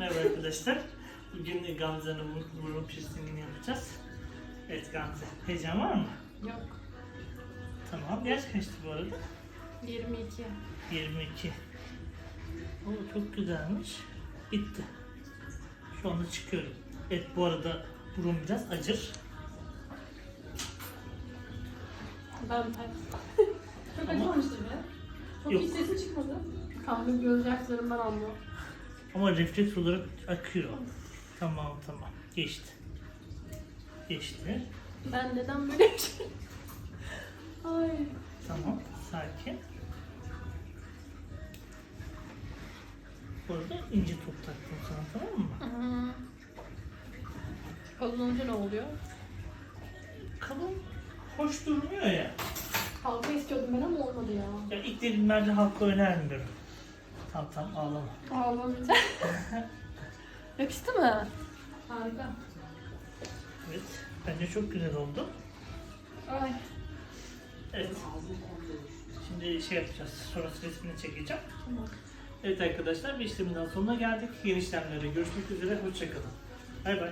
Merhaba arkadaşlar. Bugün Gamze Hanım'ın burun piercingini yapacağız. Evet Gamze, heyecan var mı? Yok. Tamam. Yaş kaçtı bu arada? 22. 22. Oo, çok güzelmiş. Bitti. Şu anda çıkıyorum. Evet bu arada burun biraz acır. Ben Çok Ama- acımamıştı be. Çok Yok. iyi sesi çıkmadı. kahve gözyaşlarımdan anlıyorum. Ama refleks olarak akıyor. Tamam tamam. Geçti. Geçti. Ben neden böyle bir şey? Ay. Tamam. Sakin. Bu arada ince top taktım sana tamam mı? Hmm. Kalın olunca ne oluyor? Kalın hoş durmuyor ya. Halka istiyordum ben ama olmadı ya. Ya ilk dedim bence halka önermiyorum. Tamam tamam ağlama. Ağlamayacağım. Yakıştı mı? Harika. Evet. Bence çok güzel oldu. Ay. Evet. Şimdi şey yapacağız. Sonrası resmini çekeceğim. Tamam. Evet arkadaşlar bir işleminden sonuna geldik. Yeni işlemlere görüşmek üzere. Hoşçakalın. Bay bay.